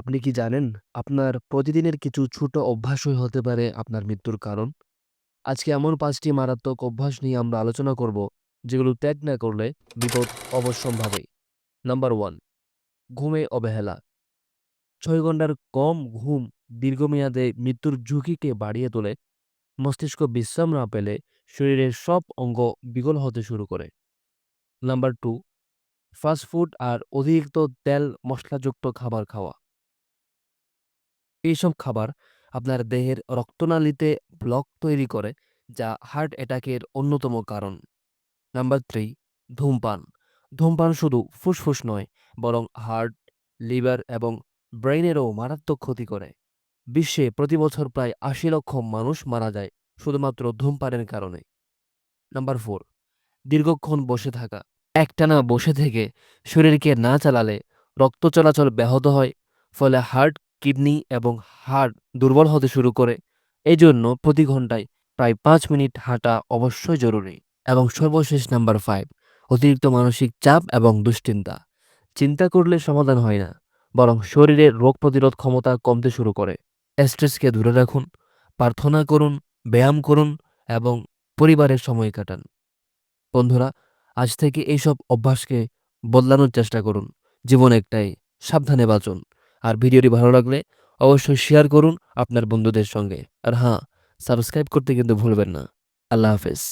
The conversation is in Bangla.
আপনি কি জানেন আপনার প্রতিদিনের কিছু ছোট অভ্যাসই হতে পারে আপনার মৃত্যুর কারণ? আজকে এমন পাঁচটি মারাত্মক অভ্যাস নিয়ে আমরা আলোচনা করব, যেগুলো ত্যাগ না করলে বিপদ অবশ্যম্ভাবী। নাম্বার ওয়ান ঘুমে অবহেলা। ছয় ঘণ্টার কম ঘুম দীর্ঘমেয়াদে মৃত্যুর ঝুঁকিকে বাড়িয়ে তোলে। মস্তিষ্ক বিশ্রাম না পেলে শরীরের সব অঙ্গ বিকল হতে শুরু করে। নাম্বার টু ফাস্টফুড আর অতিরিক্ত তেল মশলাযুক্ত খাবার খাওয়া। এইসব খাবার আপনার দেহের রক্তনালীতে ব্লক তৈরি করে যা হার্ট অ্যাটাকের অন্যতম কারণ। নাম্বার থ্রি ধূমপান। ধূমপান শুধু ফুসফুস নয় বরং হার্ট, লিভার এবং ব্রেইনেরও মারাত্মক ক্ষতি করে। বিশ্বে প্রতি বছর প্রায় ৮০ লক্ষ মানুষ মারা যায় শুধুমাত্র ধূমপানের কারণে। নাম্বার ফোর দীর্ঘক্ষণ বসে থাকা। একটানা বসে থেকে শরীরকে না চালালে রক্ত চলাচল ব্যাহত হয়, ফলে হার্ট, কিডনি এবং হাড় দুর্বল হতে শুরু করে। এজন্য প্রতি ঘন্টায় প্রায় পাঁচ মিনিট হাঁটা অবশ্যই জরুরি। এবং সর্বশেষ নাম্বার ফাইভ অতিরিক্ত মানসিক চাপ এবং দুশ্চিন্তা। চিন্তা করলে সমাধান হয় না, বরং শরীরের রোগ প্রতিরোধ ক্ষমতা কমতে শুরু করে। স্ট্রেসকে দূরে রাখুন, প্রার্থনা করুন, ব্যায়াম করুন এবং পরিবারের সময় কাটান। বন্ধুরা, আজ থেকে এইসব অভ্যাসকে বদলানোর চেষ্টা করুন। জীবন একটাই, সাবধানে বাঁচুন। আর ভিডিওটি ভালো লাগলে অবশ্যই শেয়ার করুন আপনার বন্ধুদের সঙ্গে। আর হ্যাঁ, সাবস্ক্রাইব করতে কিন্তু ভুলবেন না। আল্লাহ হাফেজ।